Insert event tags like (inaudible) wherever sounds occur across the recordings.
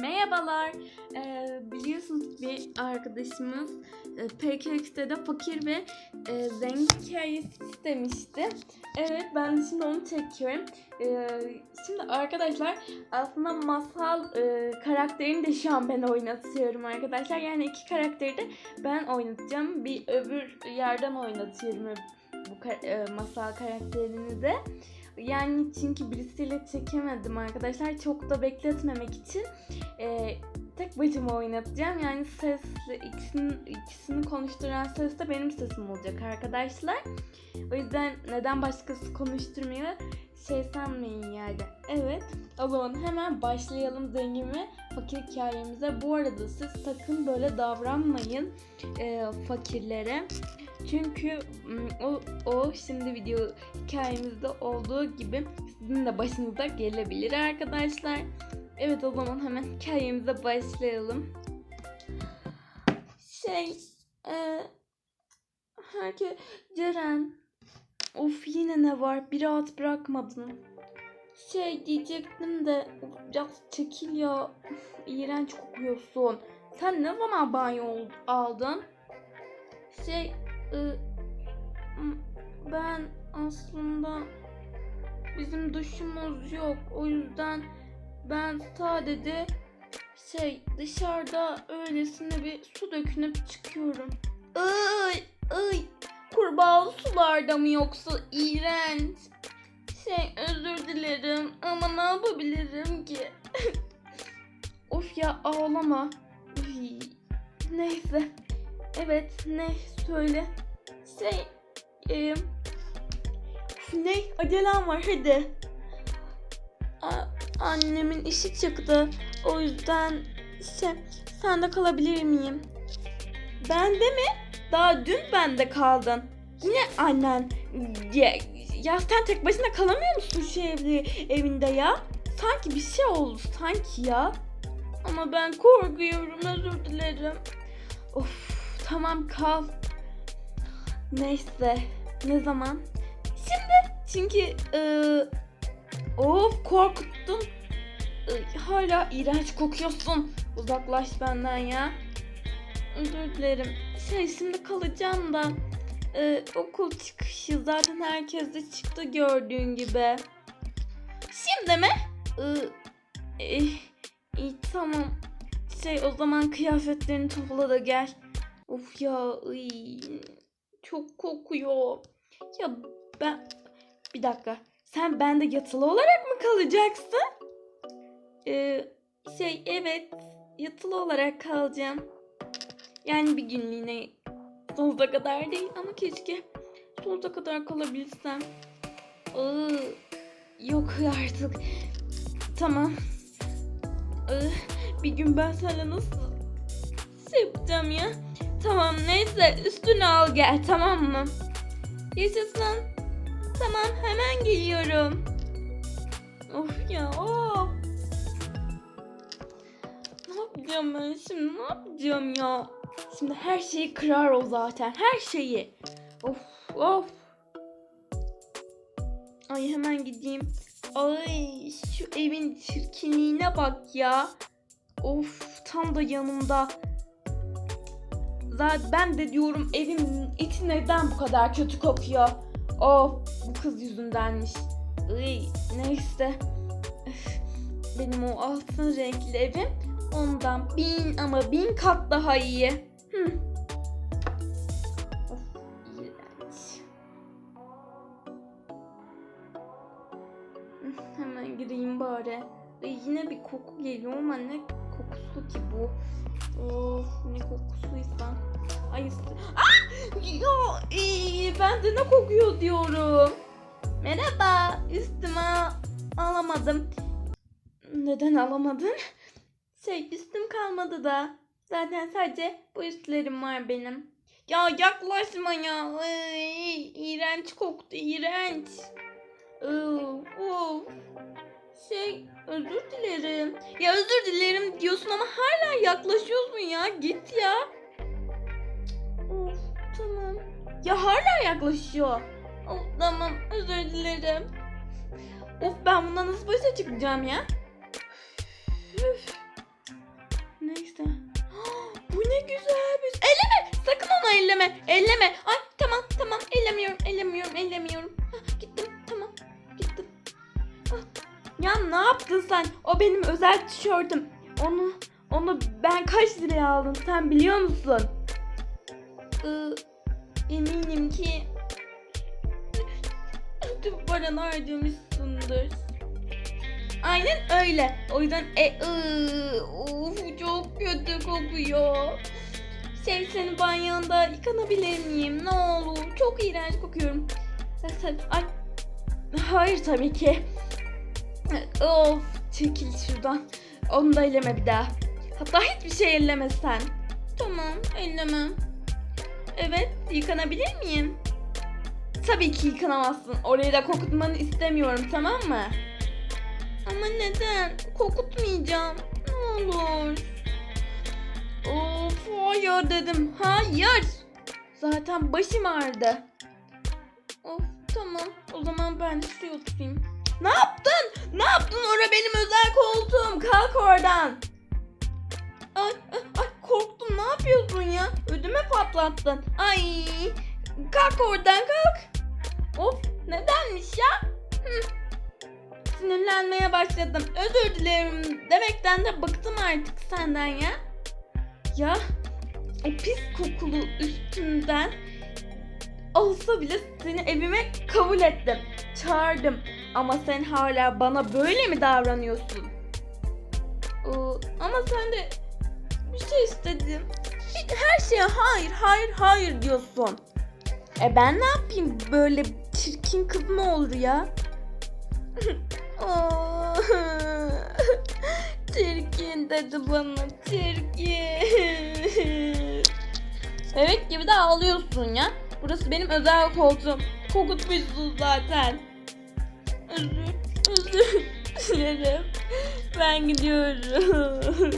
merhabalar. Ee, biliyorsunuz bir arkadaşımız e, PKX'de de fakir ve e, zengin hikayesi istemişti. Evet ben de şimdi onu çekiyorum. Ee, şimdi arkadaşlar aslında masal e, karakterini de şu an ben oynatıyorum arkadaşlar. Yani iki karakteri de ben oynatacağım. Bir öbür yerden oynatıyorum bu ka- e, masal karakterini de. Yani çünkü birisiyle çekemedim arkadaşlar. Çok da bekletmemek için e, tek başıma oynatacağım. Yani sesli ikisini, ikisini konuşturan ses de benim sesim olacak arkadaşlar. O yüzden neden başkası konuşturmuyor şey sanmayın yani. Evet o zaman hemen başlayalım zengin ve fakir hikayemize. Bu arada siz sakın böyle davranmayın e, fakirlere. Çünkü o, o şimdi video hikayemizde olduğu gibi sizin de başınıza gelebilir arkadaşlar. Evet o zaman hemen hikayemize başlayalım. Şey, e, herke Ceren, of yine ne var? Bir rahat bırakmadın. Şey diyecektim de biraz çekil ya. İğrenç kokuyorsun. Sen ne zaman banyo aldın? Şey, ben aslında bizim duşumuz yok. O yüzden ben sadece şey dışarıda öylesine bir su dökünüp çıkıyorum. Ay ay kurbağalı sularda mı yoksa iğrenç. Şey özür dilerim ama ne yapabilirim ki? (laughs) of ya ağlama. Neyse. Evet ne söyle. Şey e, ne acelem var hadi. A- annemin işi çıktı. O yüzden şey sende kalabilir miyim? Bende mi? Daha dün bende kaldın. Yine annen. Ya, ya sen tek başına kalamıyor musun şu evde, evinde ya? Sanki bir şey oldu sanki ya. Ama ben korkuyorum özür dilerim. Of tamam kal. Neyse ne zaman? Şimdi çünkü ıı, of korkuttun. Iı, hala iğrenç kokuyorsun. Uzaklaş benden ya. Özür dilerim. Şey şimdi kalacağım da ıı, okul çıkışı zaten herkes de çıktı gördüğün gibi. Şimdi mi? Iı, eh, iyi tamam. Şey o zaman kıyafetlerini topla da gel. Of ya ıy, çok kokuyor. Ya ben bir dakika. Sen bende yatılı olarak mı kalacaksın? Ee, şey evet yatılı olarak kalacağım. Yani bir günlüğüne sonsuza kadar değil ama keşke sonsuza kadar kalabilsem. Iı, yok artık. Tamam. Iı, bir gün ben seninle nasıl şey yapacağım ya? Tamam neyse üstünü al gel tamam mı? Yaşasın. Tamam hemen geliyorum. Of ya of. Ne yapacağım ben şimdi ne yapacağım ya? Şimdi her şeyi kırar o zaten her şeyi. Of of. Ay hemen gideyim. Ay şu evin çirkinliğine bak ya. Of tam da yanımda. Zaten ben de diyorum evimin içi neden bu kadar kötü kokuyor. Of bu kız yüzündenmiş. Iy, neyse. Benim o altın renkli evim ondan bin ama bin kat daha iyi. Hı. Hemen gireyim bari. Ay, yine bir koku geliyor ama ne kokusu ki bu? Of ne kokusuysa. Ay Ah! Ya, iyi, ben de ne kokuyor diyorum. Merhaba. Üstüme alamadım. Neden alamadın? Şey üstüm kalmadı da. Zaten sadece bu üstlerim var benim. Ya yaklaşma ya. Ay, iğrenç koktu iğrenç. Uf. Şey özür dilerim. Ya özür dilerim diyorsun ama hala yaklaşıyorsun ya. Git ya. Of tamam. Ya hala yaklaşıyor. Of tamam özür dilerim. Of ben bundan nasıl başa çıkacağım ya? Üf. Neyse. (gasps) Bu ne güzel bir... Elleme! Sakın onu elleme. Elleme. Ay tamam yaptın sen? O benim özel tişörtüm. Onu onu ben kaç liraya aldım sen biliyor musun? Ee, eminim ki tüm paranı harcamışsındır. Aynen öyle. O yüzden e, ıı, of çok kötü kokuyor. Şey senin banyonda yıkanabilir miyim? Ne olur. Çok iğrenç kokuyorum. Ay, hayır tabii ki. (laughs) Of çekil şuradan. Onu da elleme bir daha. Hatta hiçbir şey elleme sen. Tamam ellemem. Evet yıkanabilir miyim? Tabii ki yıkanamazsın. Orayı da kokutmanı istemiyorum tamam mı? Ama neden? Kokutmayacağım. Ne olur. Of hayır dedim. Hayır. Zaten başım ağrıdı. Of tamam. O zaman ben şuraya oturayım. Ne yaptın? Ne yaptın? Orada benim özel koltuğum. Kalk oradan. Ay, ay, ay korktum. Ne yapıyorsun ya? Ödümü patlattın. Ay. Kalk oradan kalk. Of nedenmiş ya? Sinirlenmeye başladım. Özür dilerim demekten de bıktım artık senden ya. Ya o pis kokulu üstünden olsa bile seni evime kabul ettim. Çağırdım. Ama sen hala bana böyle mi davranıyorsun? Ee, ama sen de bir şey istedim. Her şeye hayır hayır hayır diyorsun. E ben ne yapayım böyle çirkin kız mı olur ya? (laughs) Çirkin dedi bana çirkin. Evet gibi de ağlıyorsun ya. Burası benim özel koltuğum. Kokutmuşsun zaten. Özür, özür dilerim. Ben gidiyorum.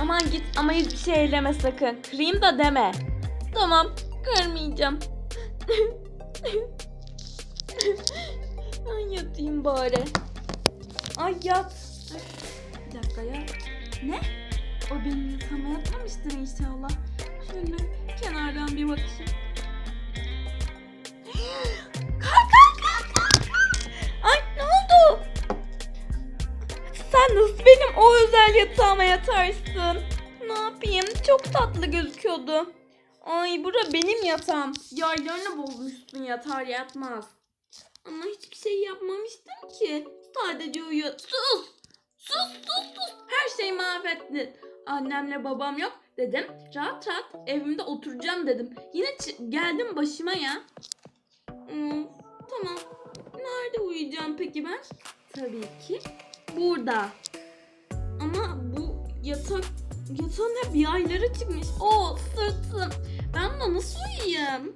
Aman git ama hiçbir şey eyleme sakın. Kırayım da deme. Tamam kırmayacağım. Ay yatayım bari. Ay yat. Bir dakika ya. Ne? O benim yatağıma yatmamıştır inşallah. Şöyle kenardan bir bakayım. (gasps) Kalk yatağıma yatarsın? Ne yapayım? Çok tatlı gözüküyordu. Ay bura benim yatağım. Yaylarını bozmuşsun yatar yatmaz. Ama hiçbir şey yapmamıştım ki. Sadece uyuyor. Sus! Sus sus sus! Her şeyi mahvettin. Annemle babam yok dedim. Rahat rahat evimde oturacağım dedim. Yine geldim başıma ya. Hmm, tamam. Nerede uyuyacağım peki ben? Tabii ki burada. Yatak yatağın hep yayları çıkmış. O sırtım. Ben buna nasıl uyuyayım?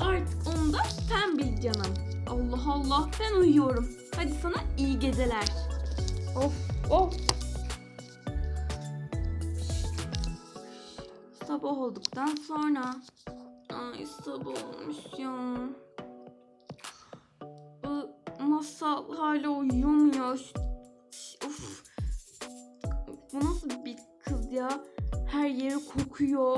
Artık onu da sen bil canım. Allah Allah ben uyuyorum. Hadi sana iyi geceler. Of of. Sabah olduktan sonra. Ay sabah olmuş ya. Masal hala uyumuyor. Nasıl bir kız ya? Her yeri kokuyor.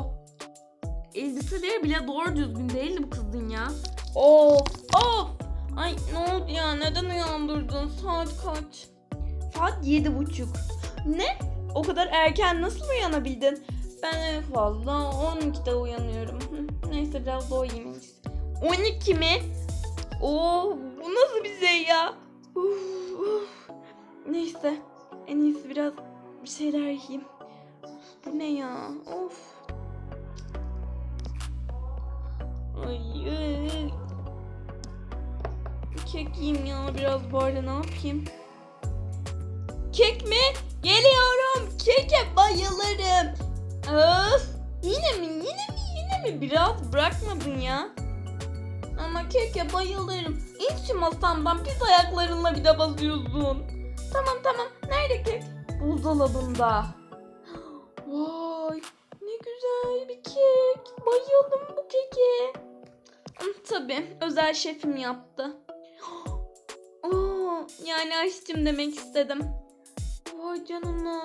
Elbiseleri bile doğru düzgün değildi bu kızın ya. Of of. Ay ne oldu ya? Neden uyandırdın? Saat kaç? Saat yedi buçuk. Ne? O kadar erken nasıl uyanabildin? Ben en fazla 12'de uyanıyorum. Neyse biraz daha uyuyayım. en iyisi. 12 mi? Oo, bu nasıl bir şey ya? Uf, uf. Neyse en iyisi biraz bir şeyler yiyeyim. Bu ne ya? Of. Ay, ay. Kek yiyeyim ya biraz bari ne yapayım? Kek mi? Geliyorum. Keke bayılırım. Öf. Yine mi? Yine mi? Yine mi? Biraz bırakmadın ya. Ama keke bayılırım. İn şu masamdan pis ayaklarınla bir de basıyorsun. Tamam tamam. Nerede kek? Buzdolabında. Vay ne güzel bir kek. Bayıldım bu keke. Tabii özel şefim yaptı. (gasps) Oo, yani aşçım demek istedim. Vay canına.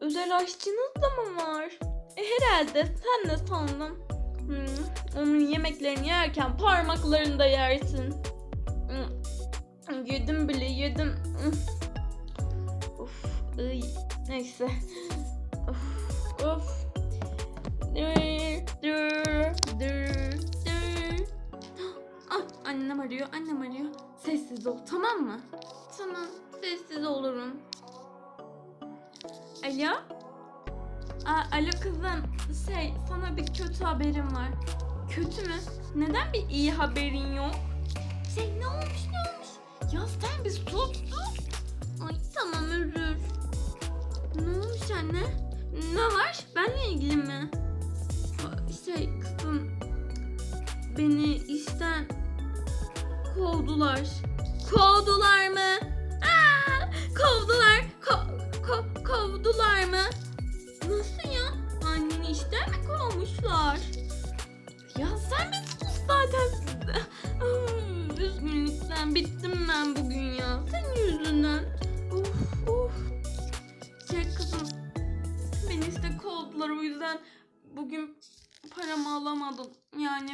Özel aşçınız da mı var? E, herhalde sen de sandın. Hmm, onun yemeklerini yerken parmaklarını da yersin. Hmm, yedim bile yedim. Neyse. Of, of. Ah, annem arıyor, annem arıyor. Sessiz ol, tamam mı? Tamam, sessiz olurum. Alo? Aa, alo kızım, şey sana bir kötü haberim var. Kötü mü? Neden bir iyi haberin yok? Şey ne olmuş ne olmuş? Ya sen bir sus sus. Anne? Ne var? Benle ilgili mi? Bugün paramı alamadım. Yani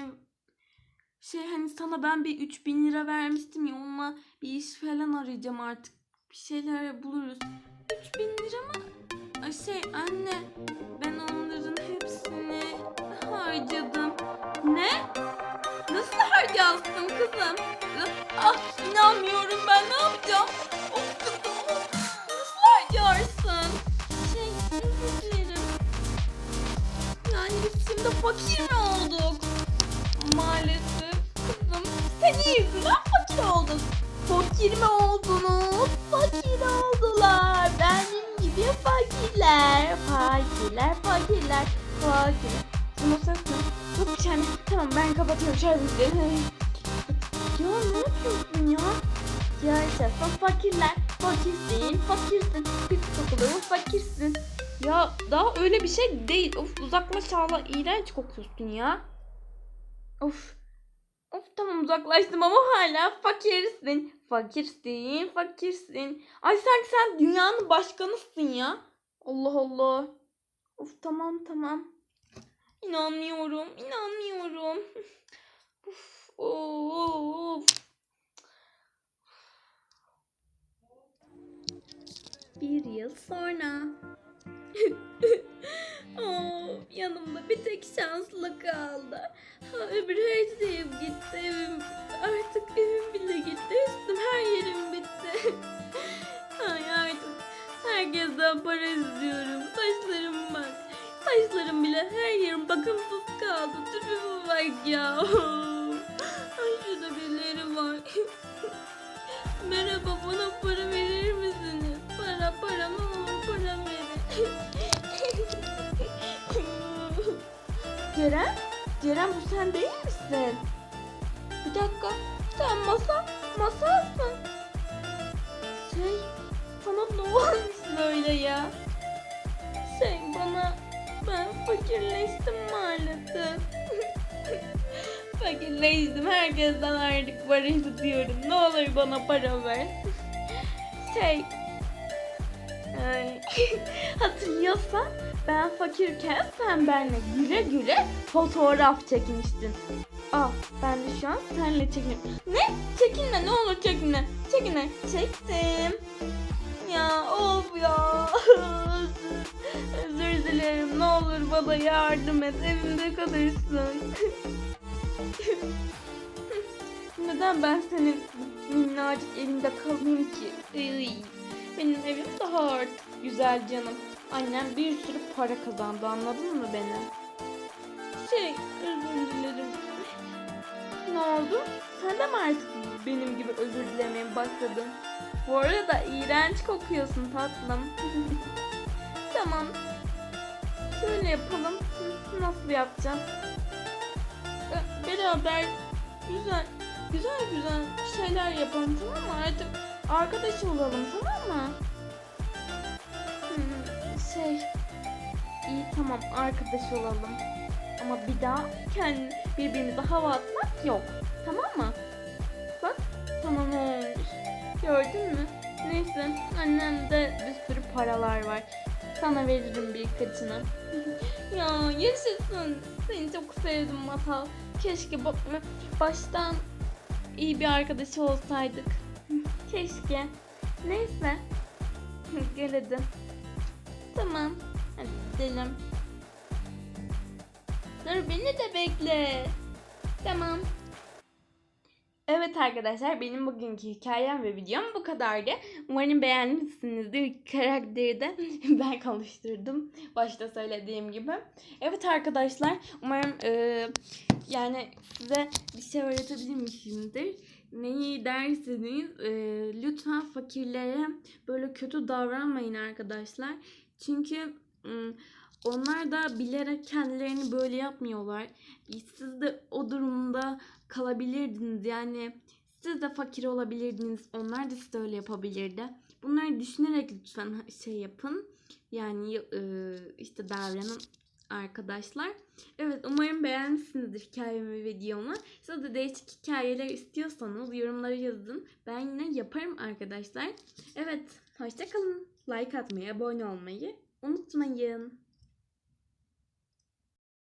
şey hani sana ben bir 3000 lira vermiştim ya onunla bir iş falan arayacağım artık. Bir şeyler buluruz. 3000 lira mı? Ay şey anne ben onların hepsini harcadım. Ne? Nasıl harcarsın kızım? Ah inanmıyorum ben ne yapacağım? Of şimdi fakir mi olduk? Maalesef kızım senin yüzünden fakir olduk. Fakir mi oldunuz? Fakir oldular. Benim gibi fakirler. Fakirler, fakirler, fakirler. Ses ne? Yok bir. Tamam ben kapatıyorum şarj edeyim. Ya ne yapıyorsun ya? Ya işte fakirler. Fakirsin, fakirsin. Pis kokulu fakirsin. Ya daha öyle bir şey değil. Of uzaklaş hala iğrenç kokuyorsun ya. Of. Of tamam uzaklaştım ama hala fakirsin. Fakirsin, fakirsin. Ay sanki sen dünyanın başkanısın ya. Allah Allah. Of tamam tamam. İnanmıyorum, inanmıyorum. Of, of. Bir yıl sonra. (laughs) oh, yanımda bir tek şanslı kaldı. Ha, öbür her şeyim gitti. Evim, artık evim bile gitti. Üstüm her yerim bitti. (laughs) Ay artık herkesten para istiyorum. Saçlarım bak. Saçlarım bile her yerim bakımsız kaldı. Tüpüme bak ya. (laughs) Ay şurada birileri var. Merhaba bana para verir misiniz? Para para Ceren? Ceren bu sen değil misin? Bir dakika. Sen masa, masasın. Şey, sana ne olmuş böyle ya? Şey bana, ben fakirleştim maalesef. (laughs) fakirleştim. Herkesten artık para istiyorum. Ne olur bana para ver. Şey, (laughs) hatırlıyorsan ben fakirken sen benimle güle güle fotoğraf çekmiştin. Aa ben de şu an seninle çekiniyorum. Ne? Çekinme ne olur çekinme. Çekinme. Çektim. Ya of ya. (laughs) Özür dilerim. Ne olur bana yardım et. Evimde kalırsın. (laughs) Neden ben senin minnacık evinde kalayım ki? Benim evim daha artık güzel canım. Annem bir sürü para kazandı anladın mı beni? Şey özür dilerim. Ne oldu? Sen de mi artık benim gibi özür dilemeye başladın? Bu arada iğrenç kokuyorsun tatlım. (laughs) tamam. Şöyle yapalım. Nasıl yapacağım? Ee, Beraber güzel güzel güzel şeyler yapalım tamam mı? Artık arkadaş olalım tamam mı? Şey iyi tamam arkadaş olalım. Ama bir daha kendi birbirimize hava atmak yok. Tamam mı? Bak tamam olmuş. Gördün mü? Neyse annemde bir sürü paralar var. Sana veririm birkaçını. (laughs) Ya yaşasın. Seni çok sevdim Masal. Keşke ba- baştan iyi bir arkadaş olsaydık. Keşke. Neyse. (laughs) Gel hadi. Tamam. Hadi gidelim. Dur beni de bekle. Tamam. Evet arkadaşlar benim bugünkü hikayem ve videom bu kadardı. Umarım beğenmişsinizdir. Karakteri de (laughs) ben konuşturdum. Başta söylediğim gibi. Evet arkadaşlar umarım e, yani size bir şey öğretebilmişimdir. Neyi derseniz e, lütfen fakirlere böyle kötü davranmayın arkadaşlar. Çünkü onlar da bilerek kendilerini böyle yapmıyorlar. Siz de o durumda kalabilirdiniz. Yani siz de fakir olabilirdiniz. Onlar da size öyle yapabilirdi. Bunları düşünerek lütfen şey yapın. Yani işte davranın arkadaşlar. Evet umarım beğenmişsinizdir hikayemi ve videomu. Siz de değişik hikayeler istiyorsanız yorumlara yazın. Ben yine yaparım arkadaşlar. Evet hoşçakalın. Like atmayı, abone olmayı unutmayın.